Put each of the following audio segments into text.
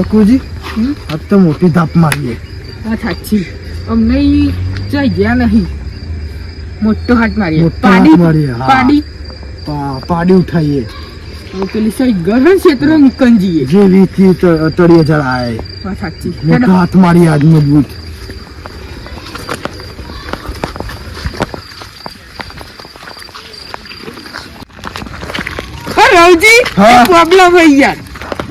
શકુજી આ તો મોટી ધાપ મારીએ આ સાચી. અમને જઈ ગયા નહીં. મોટો હાથ મારીએ. પાડી પાડી. પાડી ઉઠાઈએ. પેલી સાઈ ગરમ ક્ષેત્ર મુકંજીએ જઈએ. જે રીતથી તળિયે જળાય. આ સાચી. મોટો હાથ મારી આજ મજબૂત. હા પ્રોબ્લેમ હોય યાર.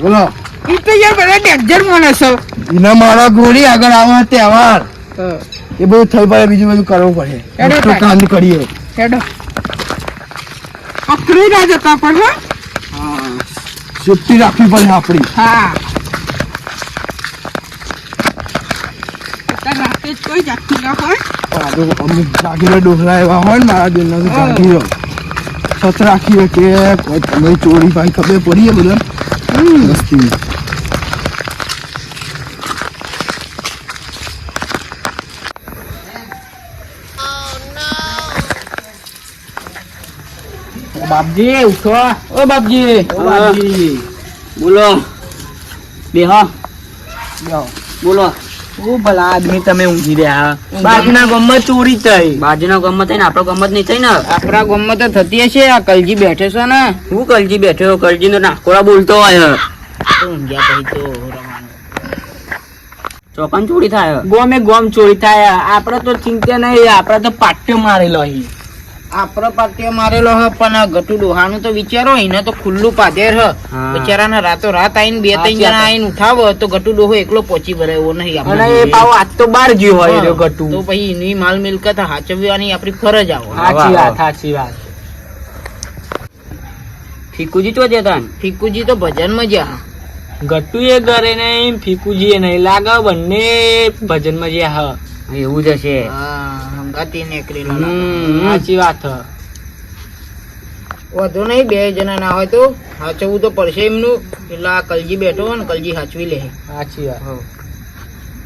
બોલો. ઈ તો યાર બધા ડેન્જર માણસ છો એના મારા ગોળી આગળ આવે તહેવાર. એ બધું થઈ પડે બીજું બધું કરવું પડે. મોટો કરીએ. હેડો. ના જતા પણ હા. સેફટી રાખવી પડે આપણી. હા. રાતે કોઈ જાગતું ના હોય. અમુક જાગીરે ડોહરા એવા હોય ને મારા દિલના તો જાગીરો. સત રાખીએ કે કોઈ તમે ચોરી ભાઈ ખબર પડીએ બધા મસ્તી બાપજી ઉઠો. ઓ બાપજી ઓ બાપજી. બોલો. બેહો. બોલો. ઓ ભલા આદમી તમે ઊંઘી રહ્યા. બાજુના ગમત ચોરી થઈ. બાજુના ગમત થઈ ને આપણો ગમત નહીં થઈ ને? આપણા ગમત તો થતી હશે. આ કલજી બેઠે છે ને. હું કલજી બેઠો કલજી નો નાકોડા બોલતો હોય ઊંઘ્યા પછી તો ચોકન ચોરી થાય? ગોમે ગોમ ચોરી થાય. આપડે તો ચિંતા નહીં. આપડે તો પાટ્યો મારેલો અહીં. આપડે પાટ્યો મારેલો હ પણ ગટુ ડોહાનું તો વિચારો એને તો ખુલ્લું પાધેર હ. બિચારાને રાતો રાત આઈને બે ત્રણ જણા આઈને ઉઠાવો તો ગટુ ડોહો એકલો પહોંચી ભરે એવો નહીં આપણે. એ પાછો આજ તો બાર ગયો હોય એનો ગટુ. તો પછી એની માલ મિલકત હાચવવાની આપણી ફરજ આવો. સાચી વાત સાચી વાત. ફીકુજી તો જતા ફીકુજી તો ભજનમાં જ્યાં ગટુ એ ઘરે નહીં ફીકુજી એ નહીં. લાગે બંને ભજનમાં મજા હા એવું જ હશે. હા હંગાતી નીકળી સાચી વાત વધુ નહીં બે જણા ના હોય તો હાચવું તો પડશે એમનું. એટલે આ કલજી બેઠો હોય ને કલજી હાચવી લે. સાચી વાત.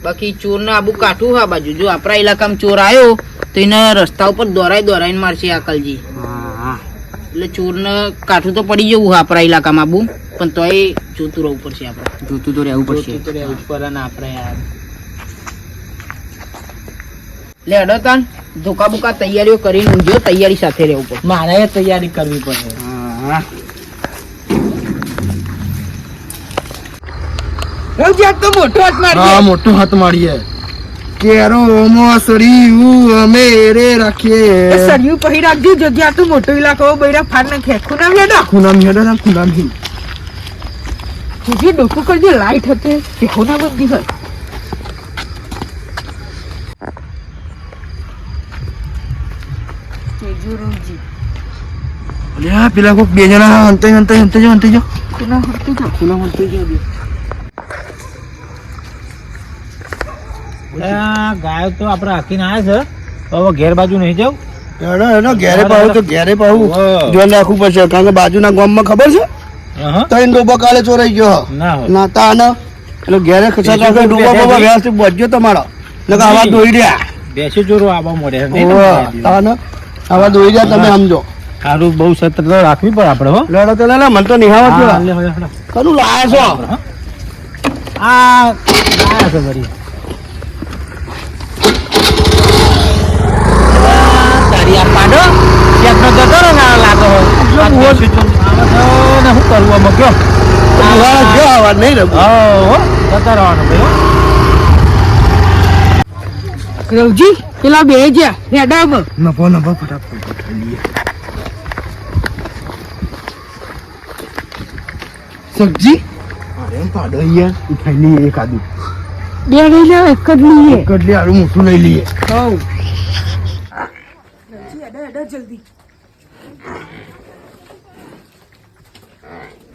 બાકી ચોર ને આબુ કાઠું આ બાજુ. જો આપણા ઇલાકામાં ચોર આવ્યો તો એને રસ્તા ઉપર દોરાઈ દોરાઈને મારશે આ કલજી. હા. હા એટલે ચોર ને કાઠું તો પડી જવું હા આપણા ઇલાકામાં આબુ. પણ તોય જોતું રહેવું પડશે આપણે. જોતું તો રહેવું પડશે. જોતું તો રહેવું પડે ને આપણે યાર. લે અડો તાન. ધોકા બુકા તૈયારીઓ કરીને ઊંઘ્યો તૈયારી સાથે રહેવું પડે. મારે તૈયારી કરવી પડે. હા. તો મોટો હાથ હા મોટો હાથ મારીએ. કેરો ઓમો સરી અમે રે રાખીએ. સરિયું પહેરી રાખજો જગ્યા તો મોટો ઇલાકો બૈરા ફાર ને ખેખું ના લેડો ખૂનામ હેડો ના ખૂનામ હી જે ડોકું કરજો લાઈટ હતી. ખેખું ના બંધી હોય. અલ્યા પેલા કોક બે જણા અંતે અંતે અંતે જો અંતે જો તો ખૂનામ અંતે જો ગાયો તો આપણે હાકીને આવ્યા છે હવે ઘેર બાજુ નહીં જાવ ઘેરે પાવું તો ઘેરે પાવું હા. નાખવું પડશે કારણ કે બાજુના ગામમાં ખબર છે ત્રણ ડોબા કાલે ચોરાઈ ગયો ના તા ના એટલે ઘેરે ખસા કાકે ડોબા બોબો વ્યવસ્થિત બોજ્યો તમારો નકા આવા દોઈ રહ્યા બેસી ચોરો આવા મળે ઓવા, તા ના આવા દોઈ જા તમે સમજો. સારું બહુ સતર્ક રાખવી પડે આપણે હો. લડો તો લે મને તો નિહાવત લે. કનું લાયા છો? આ લાયા છે ભરી તારી પાડો. ચેકનો જતો રહે ને લાગે. હો. કરવું આમાં કયો? જો આવા નહીં રમવું. હો, જતા રહેવાનું ભાઈ હો. રવજી? પેલા બે જ્યાં રેડા પર નફો નફો ફટાફટ સબ્જી? અરે પાડો અહીંયા ઉઠાઈ લઈએ એક આદુ. બે લઈ લે એક જ લઈએ. કટલી આડું મોટું લઈ લઈએ. હવ.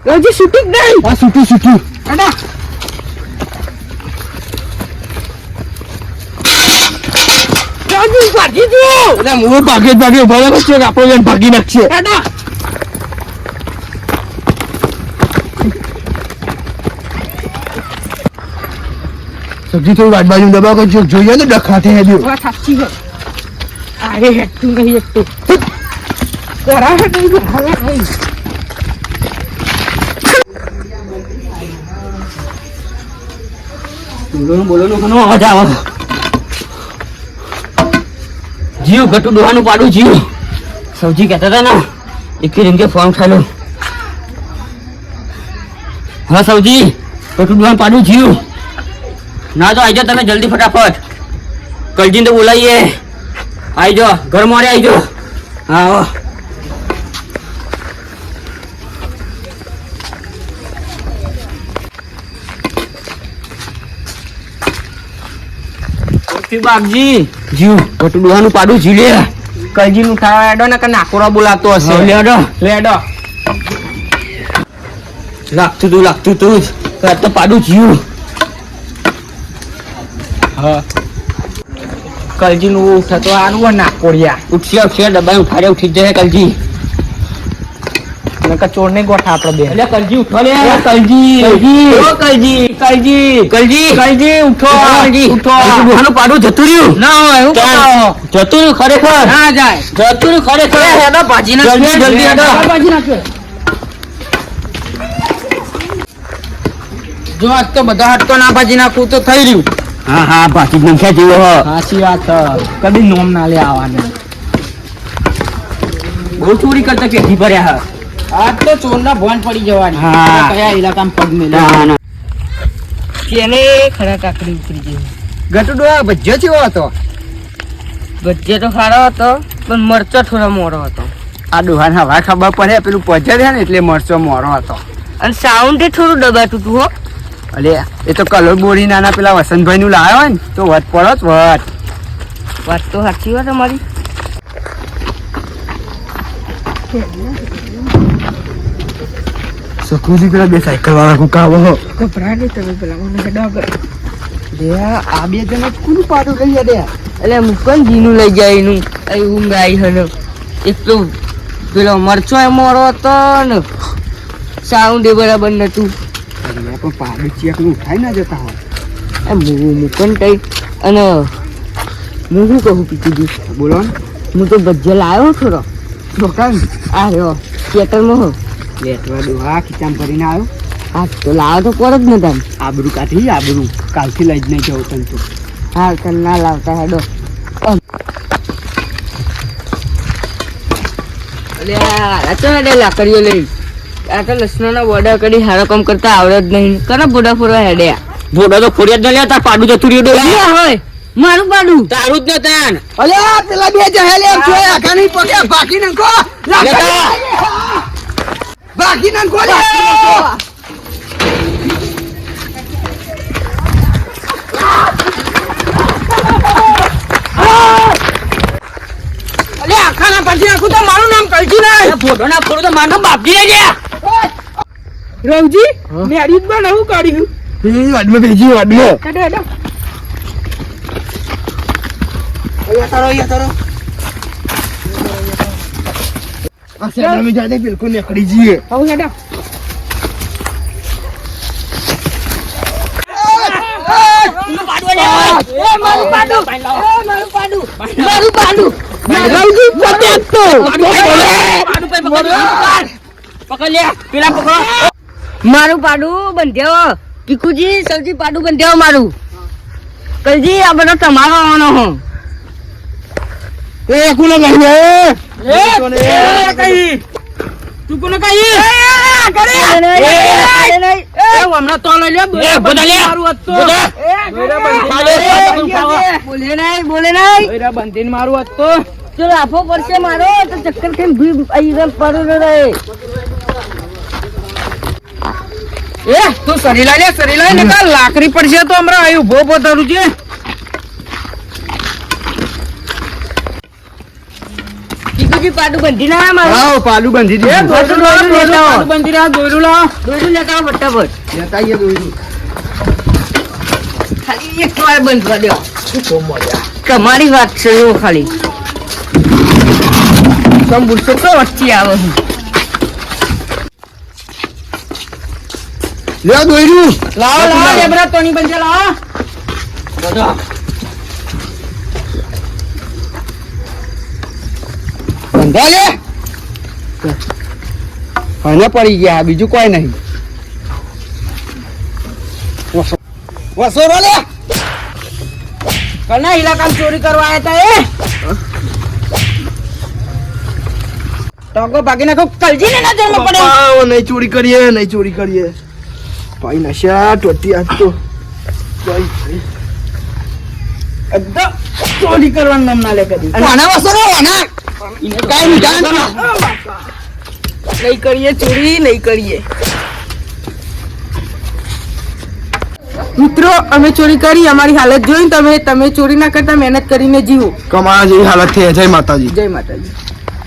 રવજી શૂટિંગ નહીં. આ સૂટું સૂટું અડા રવજી ભાગી જો એટલે હું ભાગે ભાગે ઊભા રહે છે આપણો જણ ભાગી નાખશે. અડા સબ્જી થોડી વાટ બાજુ કરજો. જોઈએ ને ડખાતે હેડ્યો વાત સાચી છે. અરે હેઠું નહીં એકતું કરા હે નહીં હવે નહીં. બોલો બોલો નો અવાજ આવે. જીવ ગટુ ડોહાનું પાડું જીવ. સૌજી કહેતા હતા ને, એકી રીંગે ફોર્મ ઉઠાયેલો હા, સૌજી, ઘટું ડોહાનું પાડું જીવ. ના તો આઈજો તમે જલ્દી ફટાફટ. કલજીને તો બોલાવીએ આઈજો, ઘર આવી જાઓ હા. આવો બાપજી. જીવ ગટુ ડોહાનું પાડું જીવ લે. કલજી નું ઉઠાવા એડો ને કે નાકોરા બોલાતો હશે. હા, લેડો. લેડો લાગતું તું લાગતું તું. જ તો પાડું જીવ. કલજી નું ઉઠતો આનું નાકોરિયા. ઉઠશે ઉઠશે ડબ્બા ઉઠાડે ઉઠી જ જાય કલજી. નકર ચોર ને ગોઠા આપડે બે. એટલે કલજી ઉઠો લે. કલજી કલજી. ઓ કલજી કલજી કલજી કલજી ઉઠો. કલજી ઉઠો. ડોહાનું પાડું જતું રહ્યું ના હોય હું. કહો જતું રહ્યું ખરેખર. ના જાય. જતું રહ્યું ખરેખર હેડો ભાજી ના જલ્દી જલ્દી હેડો. ભાજી નાખે જો આજ તો બધા હટકો ના ભાજી નાખું તો થઈ રહ્યું. હા હા ભાજી નાખ્યા જેવો સાચી વાત કદી નોમ ના લે આવાને. બહુ ચોરી કરતા પેઢી ભર્યા હ. આજ તો ચોર ના ભોન પડી જવાની. કયા ઇલાકામાં પગ ના મેલ્યા કેને ખરા કાકડી ઉતરી ગઈ. ગટુડો આ ભજ્યો ચેવો હતો? ભજીયા તો સારો હતો પણ મરચો થોડો મોરો હતો. આ ડોહાને હવા ખબર પડે પેલું પજે છે ને એટલે મરચો મોરો હતો. અને સાઉન્ડ થોડું દબાતું હતું હો. અલે એ તો કલર બોરી નાના પેલા વસંતભાઈ નું લાવ્યો હોય ને તો વટ પડો જ વટ. વાત તો સાચી વાત અમારી સકુજી પેલા બે સાયકલ વાળા કુકાવો કપરા નહીં તમે પેલા મને હેડો આગળ આ બે જણા કોનું પાડું લઈ દે. એટલે મુકન જીનું લઈ જાય એનું. એ ઊંઘ આવી હનો એક તો પેલો મરચો એ મોરો હતો ને. સાઉન્ડ એ બરાબર નતું. પણ પાડું ચેકનું ઉઠાઈ ના જતા હોય. મુકન કઈ અને હું શું કહું પીતી બોલો હું તો બજ્જલ આવ્યો થોડો. દુકાન? આ રહ્યો. ખેતરમાં હો. લેટવા ડોહા ખીચામ ભરીને આવ્યો. હા તો લાવો તો પર જ ને તમે આબરું કાઢી આબરું. કાલથી લઈ જ નહીં જવું તને તો. હા તને ના લાવતા હેડો. લાકડીઓ લઈ આ તો લસણના બોર્ડર કરી હારો કામ કરતા આવડે જ નહીં. કના બોડા ફોરવા હેડ્યા? બોડા તો ફોડ્યા જ ન લેતા પાડું જતું રહ્યું હોય. મારું બાડું. તારું જ ન ને. અલે પેલા બે જહેલે છો આખાની પગે બાકી નંકો બાકી નંકો લે. અલે આખાના પછી આખું તો મારું નામ કલજી ના ફોટો ના ફોટો તો મારનો બાપજી લઈ ગયા. રવજી મેરી જ નવું કાઢ્યું. એ વાડમાં ભેજી વાડમાં હેડો હેડો અહીંયા તારો અહીંયા તારો. આ સેડામી જાતે બિલકુલ નીકળી જઈએ. આવું હેડા મારું પાડું મારું પાડું બંધ્યો. પીકુજી સૌથી પાડું બંધ્યો મારું. કલજી આ બધો તમારો આવવાનો હું. એ લાફો પડશે મારો તો ચક્કર કેમ ભી આઈ એ તું સરી લાય ને લાકરી પડશે તો હમણાં આયુ ભો પોતાનું છે હાજી પાડું બંધી ના મારું. આવો પાડું બંધી દે દોડું દોડું લેતા આવો બંધી રા દોડું લા દોડું લેતા ફટાફટ. લેતા આવીએ દોડું તમારી વાત છે ખાલી. તમ બુલતો તો વચ્ચે આવો લ્યો દોડું લાવો લાવો લેબરા તોની બંધી લાવો. બધો. બંધા લે અને પડી ગયા બીજું કોઈ નહીં. વસો લે કના ઇલાકામાં ચોરી કરવા આવ્યા હતા એ? ટોકો ભાગી નાખો કલજી ને નજરમાં પડે? પપ્પા, નહીં ચોરી કરીએ નહીં ચોરી કરીએ. ભાઈ નશા ટોટી આજ તો. ચોરી કરવાનું નામ ના લે કદી. વાના વસો રે, વાના. કાંઈ નહીં, કરીએ ચોરી નહીં કરીએ. મિત્રો અમે ચોરી કરી અમારી હાલત જોઈને તમે તમે ચોરી ના કરતા મહેનત કરીને જીવો. કમાણા જેવી હાલત થઈ જય માતાજી. જય માતાજી.